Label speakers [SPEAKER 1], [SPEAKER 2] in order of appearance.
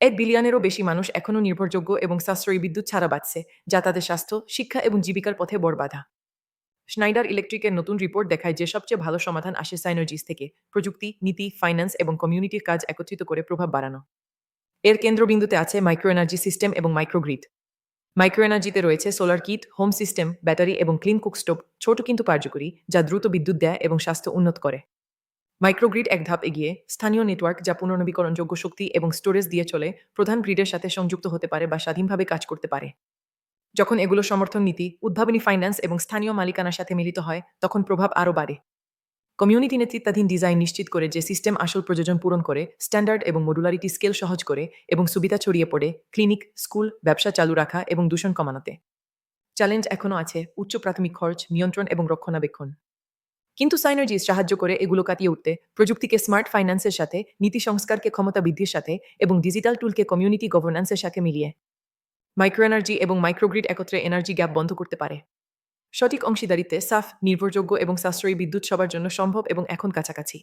[SPEAKER 1] এক বিলিয়নেরও বেশি মানুষ এখনও নির্ভরযোগ্য এবং সাশ্রয়ী বিদ্যুৎ ছাড়া বাঁচছে, যা তাদের স্বাস্থ্য, শিক্ষা এবং জীবিকার পথে বড় বাধা। স্নাইডার ইলেকট্রিকের নতুন রিপোর্ট দেখায় যে সবচেয়ে ভালো সমাধান আসে সাইনার্জিস থেকে, প্রযুক্তি, নীতি ফাইন্যান্স এবং কমিউনিটির কাজ একত্রিত করে প্রভাব বাড়ানো। এর কেন্দ্রবিন্দুতে আছে মাইক্রো এনার্জি সিস্টেম এবং মাইক্রোগ্রিড মাইক্রো এনার্জিতে রয়েছে solar kit home system battery এবং ক্লিন কুক স্টোভ ছোট কিন্তু কার্যকরী, যা দ্রুত বিদ্যুৎ দেয় এবং স্বাস্থ্য উন্নত করে। মাইক্রোগ্রিড এক ধাপ এগিয়ে স্থানীয় নেটওয়ার্ক যা পুনর্নবীকরণযোগ্য শক্তি এবং স্টোরেজ দিয়ে চলে প্রধান গ্রিডের সাথে সংযুক্ত হতে পারে বা স্বাধীনভাবে কাজ করতে পারে। যখন এগুলো সমর্থন নীতি, উদ্ভাবনী ফাইন্যান্স এবং স্থানীয় মালিকানার সাথে মিলিত হয়, তখন প্রভাব আরও বাড়ে। কমিউনিটি নেতৃত্বাধীন ডিজাইন নিশ্চিত করে যে সিস্টেম আসল প্রয়োজন পূরণ করে স্ট্যান্ডার্ড এবং মডুলারিটি স্কেল সহজ করে এবং সুবিধা ছড়িয়ে পড়ে ক্লিনিক স্কুল ব্যবসা চালু রাখা এবং দূষণ কমানোতে। চ্যালেঞ্জ এখনও আছে, উচ্চ প্রাথমিক খরচ, নিয়ন্ত্রণ এবং রক্ষণাবেক্ষণ। কিন্তু সাইনার্জিস সাহায্য করে এগুলো কাটিয়ে উঠতে, প্রযুক্তিকে স্মার্ট ফাইন্যান্সের সাথে, নীতি সংস্কারকে ক্ষমতা বৃদ্ধির সাথে এবং ডিজিটাল টুলকে কমিউনিটি গভর্নেন্সের সাথে মিলিয়ে। মাইক্রো এনার্জি এবং মাইক্রোগ্রিড একত্রে এনার্জি গ্যাপ বন্ধ করতে পারে। সঠিক অংশীদারিতে সাফ নির্ভরযোগ্য এবং সাশ্রয়ী বিদ্যুৎ সবার জন্য সম্ভব এবং এখন কাছাকাছি।